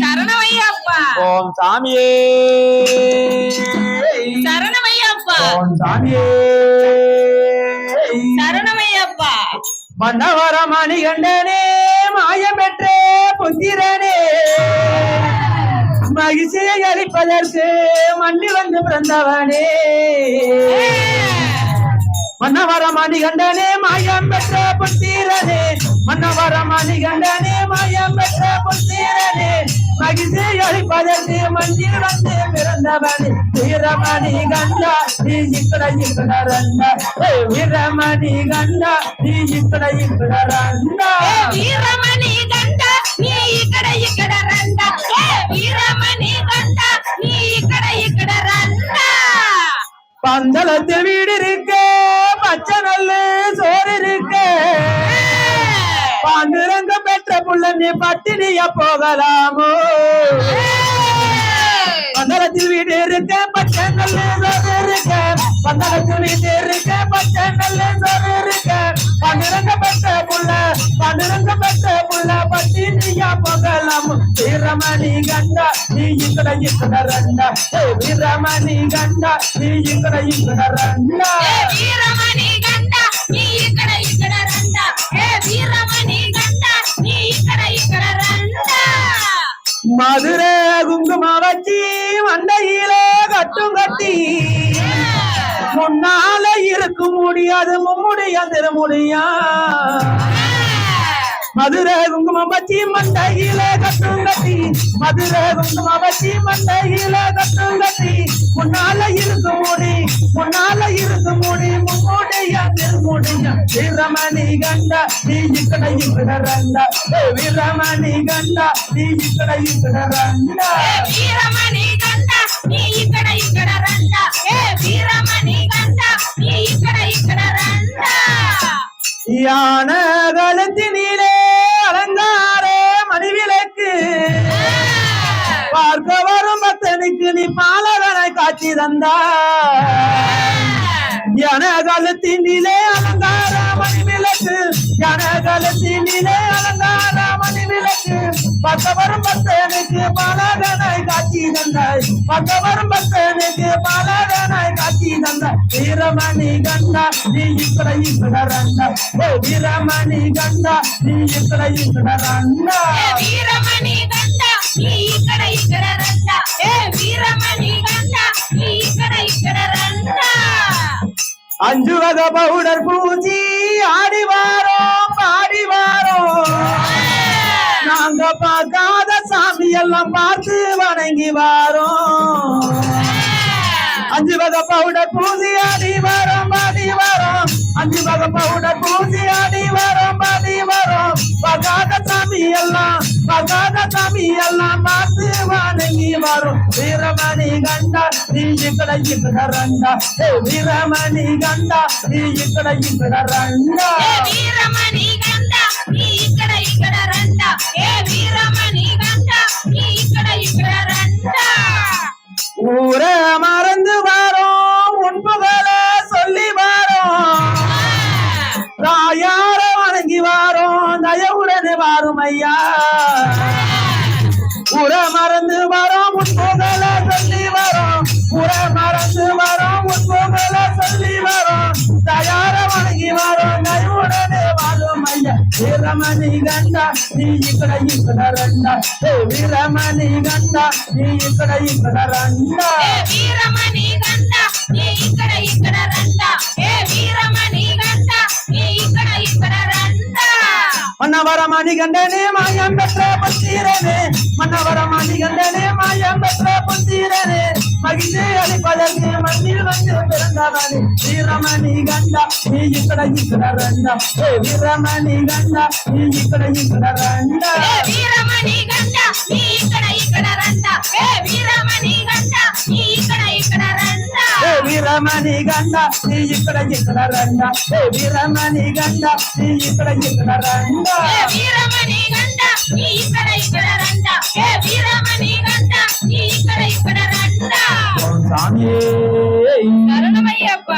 சரணமையப்பா. ஓம் சாமியே. சரணமையப்பா. ஓம் சாமியே. சரணமையப்பா. மன்னவர மணிகண்டனே மாயம் பெற்றே புத்திரனே. மகிழ்ச்சியை அளிப்பதற்கு மண்ணி வந்து பிறந்தவனே. மன்னவர மணிகண்டனே மாயம் பெற்ற புத்திரனே. மன்னவர மணிகண்டனே மயம் பெற்ற புத்தீரனே மகிழ்ச்சி அளிப்பதற்கு மஞ்சில் வந்து பிறந்தவனே. வீரமணி கண்டா நீ இக்கட இக்கட ரந்தா வீரமணி கண்டா நீ இக்கட இக்கட ரந்தா பந்தளத்தில் வீடு இருக்கு உள்ள நீ பட்டினிய போகலாமோ? பந்தளத்தில் வீடு இருக்க பச்சை நல்ல சோறு இருக்க பந்தளத்தில் வீடு இருக்க பச்சை நல்ல சோறு இருக்க பன்னிரங்க பட்ட புள்ள பன்னிரங்க பட்ட புள்ள பட்டி நீயா போகலாம்? வீரமணி கண்டா நீ இக்கட இக்கட ரெண்டா. வீரமணி கண்டா நீ இக்கட இக்கட ரெண்டா. மண்டையிலே கட்டும் கட்டி. முன்னால இருக்க முடியாது மும்முடியா திருமுடியா மதுரை குங்குமம் வச்சி மண்டையில கட்டும் கட்டி. மதுரை குங்குமம் வச்சி மண்டையில கட்டும் கட்டி. முன்னால இருக்கு மூடி முன்னால இருக்கு மூடி மும்முடியா திருமுடியா வீரமணி கண்டா நீ இக்கட இக்கட ரண்டா. கண்டா நீ இக்கட இக்கட ఏ వీరమణి గంట நீ ఇక్కడ ఇక్కడ రండ ఏ వీరమణి గంట நீ ఇక్కడ ఇక్కడ రండ யான கழுத்தினிலே அலங்கார மணிவிளக்கு பார்க்க வரும் பக்தனுக்கு நீ பாலகனை காட்சி தந்தா யான கழுத்தினிலே அலங்கார மணிவிளக்கு யான கழுத்தினிலே அலங்கார மணிவிளக்கு பார்க்க வரும் பக்தனுக்கு பாலகனை காட்சி தந்தாய் பார்க்க வரும் பக்தனுக்கு பாலகனை காட்சி தந்தாய் வீரமணி கண்டா நீ ఇక్కడ ఇక్కడ రండా ఓ వీరమణి గండా నీ ఇక్కడ ఇక్కడ రండా ఏ వీరమణి గంట నీ ఇక్కడ ఇక్కడ రండ ఏ వీరమణి గంట నీ ఇక్కడ ఇక్కడ రండ அஞ்சு வகை பவுடர் பூச்சி ஆடி பார்க்காத சாமி எல்லாம் பார்த்து வணங்கி வாரோம். அஞ்சு வகை பவுடர் பூசி அடி வரோம் பாடி வரோம். அஞ்சு வகை பவுடர் பூசி அடி வரோம் பாடி வரோம். பார்க்காத சாமி எல்லாம் பார்க்காத சாமி எல்லாம் பார்த்து வணங்கி வரும். வீரமணி கண்டா நீ இக்கட இக்கட ரண்டா. வீரமணி கண்டா நீ இக்கட இக்கட ரண்டா. ஐயா. உர மறந்து வரோம் உன்புகள சொல்லி வரோம். உர மறந்து வரோம் உன்புகள சொல்லி வரோம். தயார வணங்கி வரோம் நயவுடனே வாழும் ஐயா. வீரமணி கண்டா நீ இக்கட இக்கட ரெண்டா. வீரமணி கண்டா நீ இக்கட இக்கட ரெண்டா. மன்னவர மணிகண்டனே மாயம் பெற்ற புத்தீரனே மன்னவர மணிகண்டனே மாயம் பெற்ற புத்தீரனே மகிழ்ச்சி அளிப்பதற்கு மண்ணில் வந்து பிறந்தவனே. வீரமணி கண்டா நீ இக்கட இக்கட ரெண்டா. ஏ வீரமணி கண்டா நீ இக்கட இக்கட ரெண்டா. வீரமணி கண்டா நீ இக்கட இக்கட వీరమణి గండ నీ ఇక్కడ ఇక్కడ రండ ఏ వీరమణి గండ నీ ఇక్కడ ఇక్కడ రండ ఏ వీరమణి గండ నీ ఇక్కడ ఇక్కడ రండ ఏ వీరమణి గండ నీ ఇక్కడ ఇక్కడ రండ స్వామి శరణమయ్యప్ప